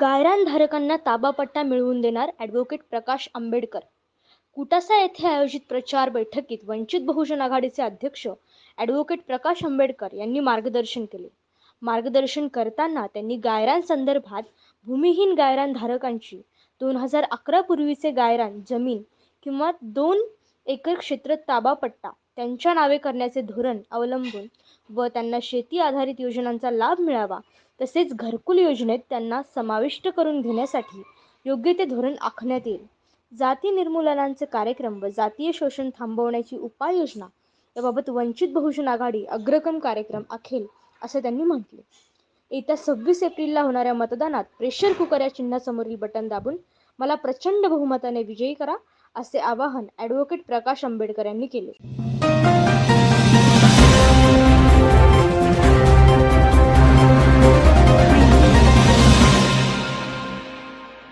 गायरानधारकांना ताबापट्टा मिळवून देणार ॲडव्होकेट प्रकाश आंबेडकर. कुटासा येथे आयोजित प्रचार बैठकीत वंचित बहुजन आघाडीचे अध्यक्ष ॲडव्होकेट प्रकाश आंबेडकर यांनी मार्गदर्शन केले. मार्गदर्शन करताना त्यांनी गायरान संदर्भात भूमिहीन गायरान धारकांची दोन हजार अकरा पूर्वीचे गायरान जमीन किंवा दोन एकर क्षेत्र ताबापट्टा त्यांच्या नावे करण्याचे धोरण अवलंबून व त्यांना शेती आधारित योजनांचा लाभ मिळावा तसेच घरकुल योजनेत त्यांना समाविष्ट करून घेण्यासाठी योग्य ते धोरण आखण्यात येईल. जाती निर्मूलनांचे कार्यक्रम व जातीय शोषण थांबवण्याची उपाययोजना याबाबत वंचित बहुजन आघाडी अग्रक्रम कार्यक्रम आखेल असे त्यांनी म्हटले. येत्या सव्वीस एप्रिलला होणाऱ्या मतदानात प्रेशर कुकर या चिन्हासमोरील बटन दाबून मला प्रचंड बहुमताने विजयी करा. असे आवाहन ॲडव्होकेट प्रकाश आंबेडकर यांनी केले.